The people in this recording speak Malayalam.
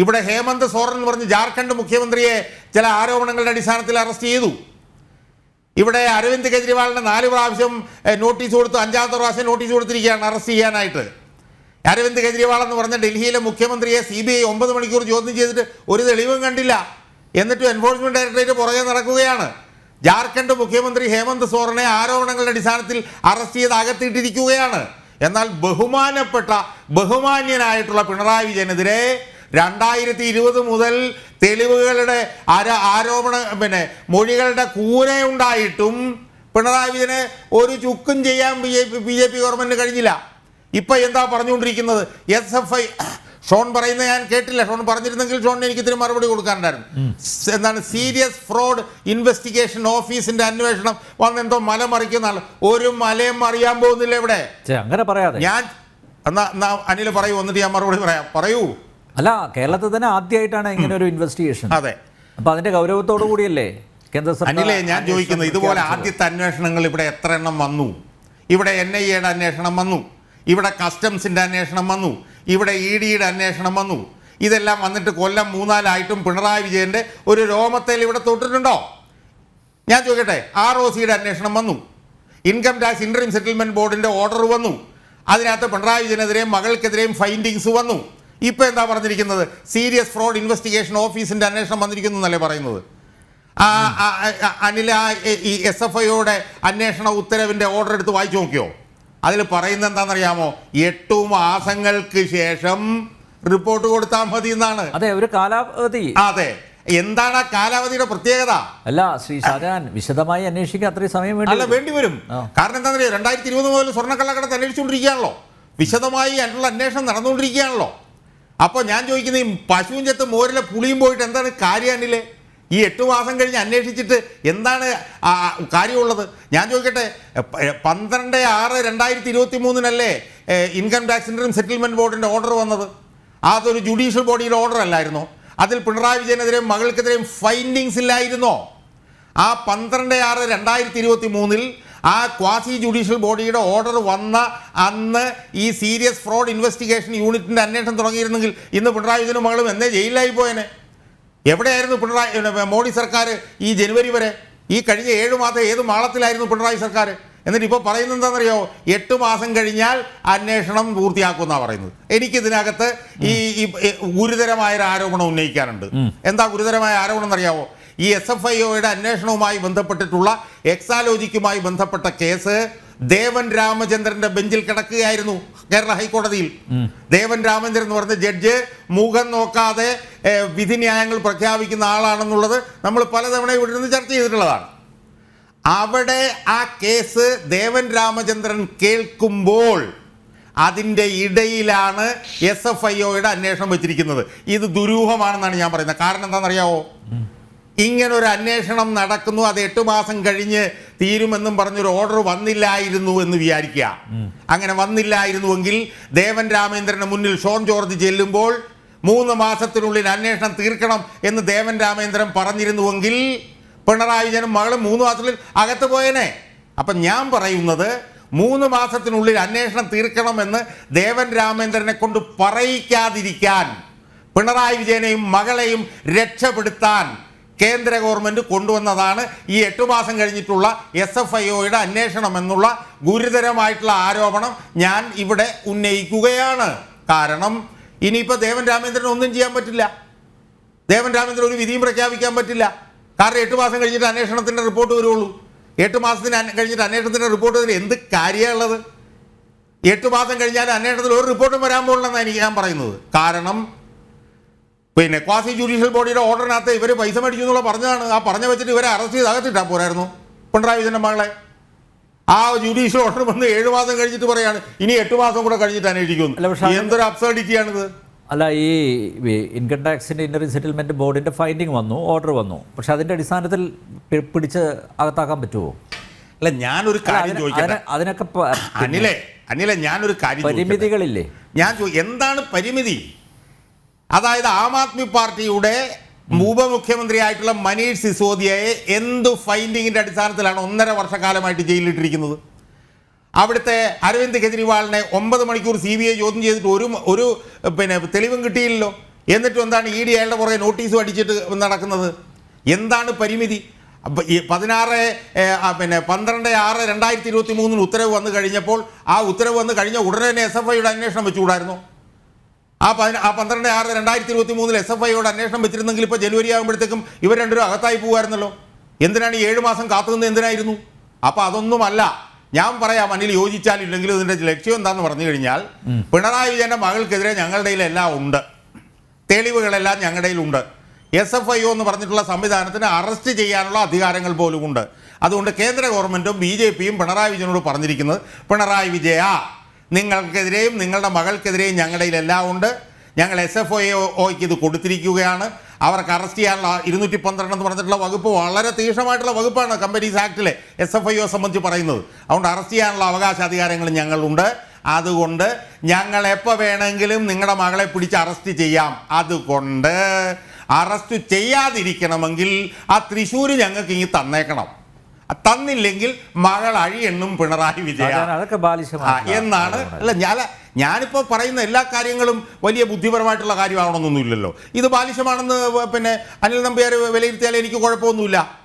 ഇവിടെ ഹേമന്ത് സോറൻ എന്ന് പറഞ്ഞ് ജാർഖണ്ഡ് മുഖ്യമന്ത്രിയെ ചില ആരോപണങ്ങളുടെ അടിസ്ഥാനത്തിൽ അറസ്റ്റ് ചെയ്തു. ഇവിടെ അരവിന്ദ് കെജ്രിവാളിന് നാല് പ്രാവശ്യം നോട്ടീസ് കൊടുത്തു. അഞ്ചാമത്തെ പ്രാവശ്യം നോട്ടീസ് കൊടുത്തിരിക്കുകയാണ് അറസ്റ്റ് ചെയ്യാനായിട്ട്. അരവിന്ദ് കെജ്രിവാൾ എന്ന് പറഞ്ഞ ഡൽഹിയിലെ മുഖ്യമന്ത്രിയെ സി ബി ഐ ഒമ്പത് മണിക്കൂർ ചോദ്യം ചെയ്തിട്ട് ഒരു തെളിവും കണ്ടില്ല. എന്നിട്ടും എൻഫോഴ്സ്മെന്റ് ഡയറക്ടറേറ്റ് പുറകെ നടക്കുകയാണ്. ജാർഖണ്ഡ് മുഖ്യമന്ത്രി ഹേമന്ത് സോറനെ ആരോപണങ്ങളുടെ അടിസ്ഥാനത്തിൽ അറസ്റ്റ് ചെയ്ത് അകത്തിയിട്ടിരിക്കുകയാണ്. എന്നാൽ ബഹുമാനപ്പെട്ട ബഹുമാന്യനായിട്ടുള്ള പിണറായി വിജയനെതിരെ രണ്ടായിരത്തി ഇരുപത് മുതൽ തെളിവുകളുടെ ആര ആരോപണ പിന്നെ മൊഴികളുടെ കൂരയുണ്ടായിട്ടും പിണറായി വിജയനെ ഒരു ചുക്കും ചെയ്യാൻ B J P B J P ഗവൺമെന്റിന് കഴിഞ്ഞില്ല. ഇപ്പൊ എന്താ പറഞ്ഞുകൊണ്ടിരിക്കുന്നത്? എസ് എഫ് ഐ ഷോൺ പറയുന്നത് ഞാൻ കേട്ടില്ല. ഷോൺ പറഞ്ഞിരുന്നെങ്കിൽ ഷോണിന് എനിക്ക് ഇത്തിരി മറുപടി കൊടുക്കാനുണ്ടായിരുന്നു. എന്താണ് സീരിയസ് ഫ്രോഡ് ഇൻവെസ്റ്റിഗേഷൻ ഓഫീസിന്റെ അന്വേഷണം വന്ന് എന്തോ മല മറിക്കുന്ന ഒരു മലയും അറിയാൻ പോകുന്നില്ല ഇവിടെ. അങ്ങനെ പറയാതെ. ഞാൻ എന്നാ എന്നാ അനിൽ പറയൂ എന്നിട്ട് ഞാൻ മറുപടി പറയാം. പറയൂ. അല്ല കേരളത്തിൽ തന്നെ ആദ്യമായിട്ടാണ് ഇങ്ങനെ ഒരു ഇൻവെസ്റ്റിഗേഷൻ അതെ. അപ്പൊ അതിന്റെ ഗൗരവത്തോടു കൂടിയല്ലേ കേന്ദ്ര സർക്കാർ അനിലേ ഞാൻ ചോദിക്കുന്നത് ഇതുപോലെ ആദ്യത്തെ അന്വേഷണങ്ങൾ ഇവിടെ എത്ര എണ്ണം വന്നു? ഇവിടെ എൻ ഐ എയുടെ അന്വേഷണം വന്നു. ഇവിടെ കസ്റ്റംസിന്റെ അന്വേഷണം വന്നു. ഇവിടെ ഇ ഡിയുടെ അന്വേഷണം വന്നു. ഇതെല്ലാം വന്നിട്ട് കൊല്ലം മൂന്നാലായിട്ടും പിണറായി വിജയന്റെ ഒരു രോമത്തേൽ ഇവിടെ തൊട്ടിട്ടുണ്ടോ? ഞാൻ ചോദിക്കട്ടെ ആർ ഒ സിയുടെ അന്വേഷണം വന്നു. ഇൻകം ടാക്സ് ഇൻട്രീം സെറ്റിൽമെന്റ് ബോർഡിന്റെ ഓർഡർ വന്നു. അതിനകത്ത് പിണറായി വിജയനെതിരെയും മകൾക്കെതിരെയും ഫൈൻഡിങ്സ് വന്നു. ഇപ്പൊ എന്താ പറഞ്ഞിരിക്കുന്നത്? സീരിയസ് ഫ്രോഡ് ഇൻവെസ്റ്റിഗേഷൻ ഓഫീസിന്റെ അന്വേഷണം വന്നിരിക്കുന്നു എന്നല്ലേ പറയുന്നത്? അനിൽ ആ ഈ എസ് എഫ് ഐയുടെ അന്വേഷണ ഉത്തരവിന്റെ ഓർഡർ എടുത്ത് വായിച്ചു നോക്കിയോ? അതിൽ പറയുന്നത് എന്താണെന്നറിയാമോ? എട്ടു മാസങ്ങൾക്ക് ശേഷം റിപ്പോർട്ട് കൊടുത്താൽ മതി എന്നാണ്. അതെ ഒരു കാലാവധി. അതെ. എന്താണ് ആ കാലാവധിയുടെ പ്രത്യേകത? അല്ല ശ്രീ ഷാജഹാൻ വിശദമായി അന്വേഷിക്കാൻ അത്രയും സമയം വേണ്ടി അല്ല വേണ്ടി വരും. കാരണം എന്താണെന്നറിയോ? രണ്ടായിരത്തി ഇരുപത് മുതൽ സ്വർണക്കള്ളക്കടത്ത് അന്വേഷിച്ചുകൊണ്ടിരിക്കുകയാണല്ലോ. വിശദമായി അതിനുള്ള അന്വേഷണം നടന്നുകൊണ്ടിരിക്കുകയാണല്ലോ. അപ്പോൾ ഞാൻ ചോദിക്കുന്ന ഈ പശുവും ചെത്ത് മോരിലെ പുളിയും പോയിട്ട് എന്താണ് കാര്യമാണില്ലേ ഈ എട്ട് മാസം കഴിഞ്ഞ് അന്വേഷിച്ചിട്ട് എന്താണ് കാര്യമുള്ളത്? ഞാൻ ചോദിക്കട്ടെ പന്ത്രണ്ട് ആറ് രണ്ടായിരത്തി ഇരുപത്തി മൂന്നിനല്ലേ ഇൻകം ടാക്സിന്റെയും സെറ്റിൽമെന്റ് ബോർഡിന്റെ ഓർഡർ വന്നത്? അതൊരു ജുഡീഷ്യൽ ബോഡിയുടെ ഓർഡർ അല്ലായിരുന്നോ? അതിൽ പിണറായി വിജയനെതിരെയും മകൾക്കെതിരെയും ഫൈൻഡിങ്സ് ഇല്ലായിരുന്നോ? ആ പന്ത്രണ്ട് ആറ് രണ്ടായിരത്തി ഇരുപത്തി മൂന്നിൽ ആ ക്വാസി ജുഡീഷ്യൽ ബോഡിയുടെ ഓർഡർ വന്ന അന്ന് ഈ സീരിയസ് ഫ്രോഡ് ഇൻവെസ്റ്റിഗേഷൻ യൂണിറ്റിന്റെ അന്വേഷണം തുടങ്ങിയിരുന്നെങ്കിൽ ഇന്ന് പിണറായി വിജയനും മകളും എന്നേ ജയിലിലായി പോയനെ. എവിടെയായിരുന്നു പിണറായി മോഡി സർക്കാർ ഈ ജനുവരി വരെ ഈ കഴിഞ്ഞ ഏഴ് മാസം ഏത് മാളത്തിലായിരുന്നു പിണറായി സർക്കാർ? എന്നിട്ട് ഇപ്പോൾ പറയുന്നത് എന്താണെന്നറിയോ? എട്ട് മാസം കഴിഞ്ഞാൽ അന്വേഷണം പൂർത്തിയാക്കുമെന്നാണ് പറയുന്നത്. എനിക്കിതിനകത്ത് ഈ ഈ ഗുരുതരമായ ഒരു ആരോപണം ഉന്നയിക്കാനുണ്ട് എന്താ ഗുരുതരമായ ആരോപണം എന്നറിയാവോ? ഈ എസ് എഫ് ഐ ഒയുടെ അന്വേഷണവുമായി ബന്ധപ്പെട്ടിട്ടുള്ള എക്സാലോജിക്കുമായി ബന്ധപ്പെട്ട കേസ് ദേവൻ രാമചന്ദ്രന്റെ ബെഞ്ചിൽ കിടക്കുകയായിരുന്നു കേരള ഹൈക്കോടതിയിൽ. ദേവൻ രാമചന്ദ്രൻ എന്ന് പറഞ്ഞ ജഡ്ജ് മുഖം നോക്കാതെ വിധി വിധിന്യായങ്ങൾ പ്രഖ്യാപിക്കുന്ന ആളാണെന്നുള്ളത് നമ്മൾ പലതവണ ഇവിടെ നിന്ന് ചർച്ച ചെയ്തിട്ടുള്ളതാണ്. അവിടെ ആ കേസ് ദേവൻ രാമചന്ദ്രൻ കേൾക്കുമ്പോൾ അതിന്റെ ഇടയിലാണ് എസ് എഫ് ഐ ഒയുടെ അന്വേഷണം വെച്ചിരിക്കുന്നത്. ഇത് ദുരൂഹമാണെന്നാണ് ഞാൻ പറയുന്നത്. കാരണം എന്താണെന്നറിയാവോ? ഇങ്ങനെ ഒരു അന്വേഷണം നടക്കുന്നു. അത് എട്ട് മാസം കഴിഞ്ഞ് തീരുമെന്നും പറഞ്ഞൊരു ഓർഡർ വന്നില്ലായിരുന്നു എന്ന് വിചാരിക്കുക. അങ്ങനെ വന്നില്ലായിരുന്നുവെങ്കിൽ ദേവൻ രാമേന്ദ്രന് മുന്നിൽ ഷോൺ ജോർജ് ചെല്ലുമ്പോൾ മൂന്ന് മാസത്തിനുള്ളിൽ അന്വേഷണം തീർക്കണം എന്ന് ദേവൻ രാമേന്ദ്രൻ പറഞ്ഞിരുന്നുവെങ്കിൽ പിണറായി വിജയനും മകളും മൂന്ന് മാസത്തിൽ അകത്ത് പോയനെ. അപ്പം ഞാൻ പറയുന്നത് മൂന്ന് മാസത്തിനുള്ളിൽ അന്വേഷണം തീർക്കണമെന്ന് ദേവൻ രാമേന്ദ്രനെ കൊണ്ട് പറയിക്കാതിരിക്കാൻ പിണറായി വിജയനെയും മകളെയും രക്ഷപ്പെടുത്താൻ കേന്ദ്ര ഗവൺമെന്റ് കൊണ്ടുവന്നതാണ് ഈ എട്ടു മാസം കഴിഞ്ഞിട്ടുള്ള എസ് എഫ് ഐ ഒയുടെ അന്വേഷണം എന്നുള്ള ഗുരുതരമായിട്ടുള്ള ആരോപണം ഞാൻ ഇവിടെ ഉന്നയിക്കുകയാണ്. കാരണം ഇനിയിപ്പോൾ ദേവൻ രാമേന്ദ്രൻ ഒന്നും ചെയ്യാൻ പറ്റില്ല. ദേവൻ രാമേന്ദ്രൻ ഒരു വിധിയും പ്രഖ്യാപിക്കാൻ പറ്റില്ല. കാരണം എട്ട് മാസം കഴിഞ്ഞിട്ട് അന്വേഷണത്തിന്റെ റിപ്പോർട്ട് വരുള്ളൂ എട്ട് മാസത്തിന് കഴിഞ്ഞിട്ട് അന്വേഷണത്തിന്റെ റിപ്പോർട്ട് വരും എന്ത് കാര്യമുള്ളത് എട്ട് മാസം കഴിഞ്ഞാൽ അന്വേഷണത്തിൽ ഒരു റിപ്പോർട്ടും വരാൻ പോകണമെന്നാണ് എനിക്ക് ഞാൻ പറയുന്നത്. കാരണം പിന്നെ ക്വാസി ജുഡീഷ്യൽ ബോഡിയുടെ ഓർഡറിനകത്ത് ഇവർ പൈസ മേടിച്ചു എന്നുള്ള പറഞ്ഞതാണ്. ആ പറഞ്ഞ വെച്ചിട്ട് ഇവരെ അറസ്റ്റ് ചെയ്ത് അകത്തിട്ടാ പോരായിരുന്നു. പിണറായി വിജയന്റെ മകളെ. ആ ജുഡീഷ്യൽ ഓർഡർ വന്ന് ഏഴ് മാസം കഴിഞ്ഞിട്ട് പറയാണ്. ഇനി എട്ട് മാസം കൂടെ കഴിഞ്ഞിട്ട് അന്വേഷിക്കുന്നു എന്തൊരു അബ്സർഡിറ്റിയാണിത് അല്ല ഈ ഇൻകം ടാക്സിന്റെ ഇന്നറി സെറ്റിൽമെന്റ് ബോർഡിന്റെ ഫൈൻഡിങ് വന്നു ഓർഡർ വന്നു. പക്ഷെ അതിന്റെ അടിസ്ഥാനത്തിൽ പിടിച്ച് അകത്താക്കാൻ പറ്റുമോ അല്ല ഞാനൊരു കാര്യം ചോദിക്കട്ടെ. അതിനൊക്കെ അനിലേ അനിലേ ഞാനൊരു കാര്യം? പരിമിതികളില്ലേ? ഞാൻ എന്താണ് പരിമിതി? അതായത് ആം ആദ്മി പാർട്ടിയുടെ ഉപമുഖ്യമന്ത്രിയായിട്ടുള്ള മനീഷ് സിസോദിയയെ എന്ത് ഫൈൻഡിങ്ങിന്റെ അടിസ്ഥാനത്തിലാണ് ഒന്നര വർഷക്കാലമായിട്ട് ജയിലിലിട്ടിരിക്കുന്നത്? അവിടുത്തെ അരവിന്ദ് കെജ്രിവാളിനെ ഒമ്പത് മണിക്കൂർ സി ബി ഐ ചോദ്യം ചെയ്തിട്ട് ഒരു ഒരു പിന്നെ തെളിവും കിട്ടിയില്ലല്ലോ. എന്നിട്ടും എന്താണ് ഇ ഡി അയാളുടെ പുറകെ നോട്ടീസും അടിച്ചിട്ട് നടക്കുന്നത്? എന്താണ് പരിമിതി? പതിനാറ് പിന്നെ പന്ത്രണ്ട് ആറ് രണ്ടായിരത്തി ഇരുപത്തി മൂന്നിന് ഉത്തരവ് വന്നു കഴിഞ്ഞപ്പോൾ ആ ഉത്തരവ് വന്ന് കഴിഞ്ഞ ഉടനെ തന്നെ എസ് എഫ് ഐയുടെ അന്വേഷണം വെച്ചുകൂടായിരുന്നു. ആ പതിന ആ പന്ത്രണ്ട് ആറ് രണ്ടായിരത്തി ഇരുപത്തി മൂന്നിൽ എസ് എഫ് ഐയോട് അന്വേഷണം വെച്ചിരുന്നെങ്കിൽ ഇപ്പോൾ ജനുവരി ആകുമ്പോഴത്തേക്കും ഇവർ രണ്ടുപേരും അകത്തായി പോകുമായിരുന്നല്ലോ. എന്തിനാണ് ഈ ഏഴ് മാസം കാത്തുനിന്ന് എന്തിനായിരുന്നു? അപ്പോൾ അതൊന്നുമല്ല. ഞാൻ പറയാം അനിൽ യോജിച്ചാലും ഇല്ലെങ്കിലും ഇതിന്റെ ലക്ഷ്യം എന്താണെന്ന് പറഞ്ഞു കഴിഞ്ഞാൽ പിണറായി വിജയന്റെ മകൾക്കെതിരെ ഞങ്ങളുടെ എല്ലാം ഉണ്ട്. തെളിവുകളെല്ലാം ഞങ്ങളുടെ ഉണ്ട് എസ് എഫ് ഐ ഒ എന്ന് പറഞ്ഞിട്ടുള്ള സംവിധാനത്തിന് അറസ്റ്റ് ചെയ്യാനുള്ള അധികാരങ്ങൾ പോലും ഉണ്ട് അതുകൊണ്ട് കേന്ദ്ര ഗവൺമെന്റും ബി ജെ പിയും പിണറായി വിജയനോട് പറഞ്ഞിരിക്കുന്നത് പിണറായി വിജയ. നിങ്ങൾക്കെതിരെയും നിങ്ങളുടെ മകൾക്കെതിരെയും ഞങ്ങളുടെ എല്ലാം ഉണ്ട്. ഞങ്ങൾ എസ് എഫ് ഐ ഒക്ക് ഇത് കൊടുത്തിരിക്കുകയാണ്. അവർക്ക് അറസ്റ്റ് ചെയ്യാനുള്ള ഇരുന്നൂറ്റി പന്ത്രണ്ട് എന്ന് പറഞ്ഞിട്ടുള്ള വകുപ്പ് വളരെ തീക്ഷണമായിട്ടുള്ള വകുപ്പാണ് കമ്പനീസ് ആക്ടിലെ എസ് എഫ് ഐ ഒ സംബന്ധിച്ച് പറയുന്നത്. അതുകൊണ്ട് അറസ്റ്റ് ചെയ്യാനുള്ള അവകാശാധികാരങ്ങൾ ഞങ്ങളുണ്ട്. അതുകൊണ്ട് ഞങ്ങൾ എപ്പോൾ വേണമെങ്കിലും നിങ്ങളുടെ മകളെ പിടിച്ച് അറസ്റ്റ് ചെയ്യാം. അതുകൊണ്ട് അറസ്റ്റ് ചെയ്യാതിരിക്കണമെങ്കിൽ ആ തൃശ്ശൂർ ഞങ്ങൾക്ക് ഇനി തന്നേക്കണം. തന്നില്ലെങ്കിൽ മകൾ അഴിയെണ്ണും പിണറായി വിജയ. അതൊക്കെ എന്നാണ് അല്ല ഞാൻ ഞാനിപ്പോൾ പറയുന്ന എല്ലാ കാര്യങ്ങളും വലിയ ബുദ്ധിപരമായിട്ടുള്ള കാര്യമാവണമെന്നൊന്നുമില്ലല്ലോ. ഇത് ബാലിശമാണെന്ന് പിന്നെ അനിൽ നമ്പ്യാർ വിലയിരുത്തിയാൽ എനിക്ക് കുഴപ്പമൊന്നുമില്ല.